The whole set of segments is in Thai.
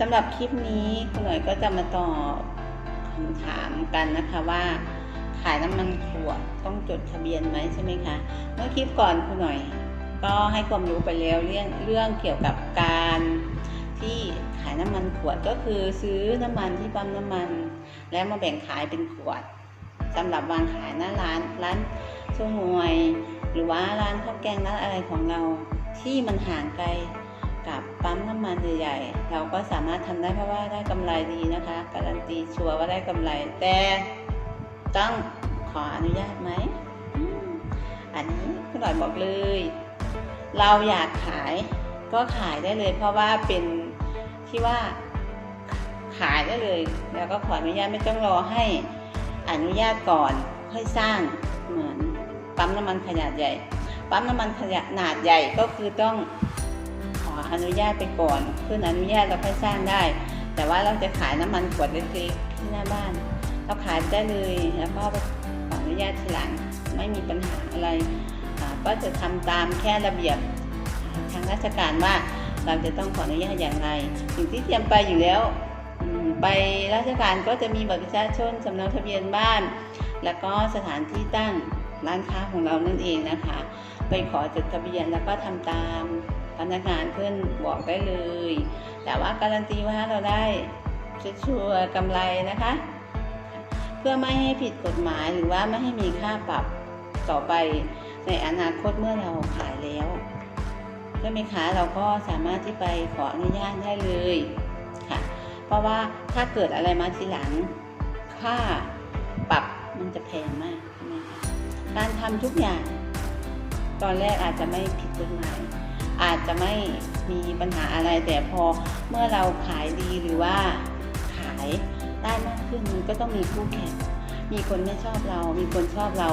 สำหรับคลิปนี้คุณหน่อยก็จะมาตอบคำถามกันนะคะว่า ขายน้ำมันขวดต้องจดทะเบียนไหมใช่ไหมคะ เมื่อคลิปก่อนคุณหน่อย ก็ให้ความรู้ไปแล้วเรื่องเรื่องเกี่ยวกับการที่ขายน้ำมันขวดก็คือซื้อน้ำมันที่ปั๊มน้ำมัน แล้วมาแบ่งขายเป็นขวดสำหรับวางขายหน้าร้านร้านช่วงมวยหรือว่าร้านข้าวแกงร้านอะไรของเราที่มันห่างไกลกับ มันใหญ่ๆ เราก็สามารถทำได้เพราะว่าได้กำไรดีนะคะ การันตีชัวร์ว่าได้กำไร แต่ต้องขออนุญาตไหมอันนี้คุณหน่อยบอกเลย เราอยากขายก็ขายได้เลย เพราะว่าเป็นที่ว่าขายได้เลย แล้วก็ขออนุญาตไม่ต้องรอให้อนุญาตก่อนค่อยสร้างเหมือนปั๊มน้ำมันขนาดใหญ่ ปั๊มน้ำมันขนาดใหญ่ก็คือต้อง อนุญาตไปก่อนขึ้นอนุญาตเราค่อยสร้างได้ แต่ว่าเราจะขายน้ำมันขวดเล็กๆที่หน้าบ้านเราขายได้เลยแล้วก็ขออนุญาตทีหลังไม่มีปัญหาอะไร ก็จะทำตามแค่ระเบียบทางราชการว่าเราจะต้องขออนุญาตอย่างไรสิ่งที่เตรียมไปอยู่แล้วไปราชการก็จะมีบัตรประชาชนสำเนาทะเบียนบ้าน แล้วก็สถานที่ตั้งร้านค้าของเรานั่นเองนะคะ ไปขอจดทะเบียนแล้วก็ทำตาม พนักงานเพื่อนบอกได้เลย แต่ว่าการันตีว่าเราได้ชัวร์กำไรนะคะ เพื่อไม่ให้ผิดกฎหมายหรือว่าไม่ให้มีค่าปรับต่อไปในอนาคตเมื่อเราขายแล้วใช่ไหมคะเราก็สามารถที่ไปขออนุญาตได้เลยค่ะ เพราะว่าถ้าเกิดอะไรมาทีหลังค่าปรับมันจะแพงมากใช่ไหมคะการทำทุกอย่าง ตอนแรกอาจจะไม่ผิดกฎหมาย อาจจะไม่มีปัญหาอะไรแต่พอเมื่อเราขายดีหรือว่าขายได้มากขึ้นมันก็ต้องมีคู่แข่งมีคนไม่ชอบเรา มีคนชอบเรา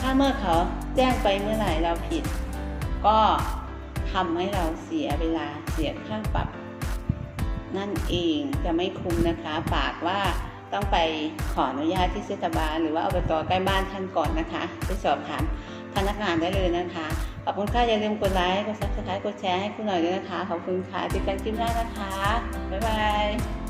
ถ้าเมื่อเขาแจ้งไปเมื่อไหร่เราผิด ก็ทำให้เราเสียเวลาเสียค่าปรับ นั่นเองจะไม่คุ้มนะคะฝากว่าต้องไปขออนุญาตที่เทศบาลหรือว่าอบตใกล้บ้านท่านก่อนนะคะ ไปสอบถามพนักงานได้เลยนะคะ ขอบคุณค่ะอย่าลืมกดไลค์ กดซับสไครต์กดแชร์ให้คุณหน่อยด้วยนะคะ ขอบคุณค่ะติดกันคลิปหน้านะคะ บ๊ายบาย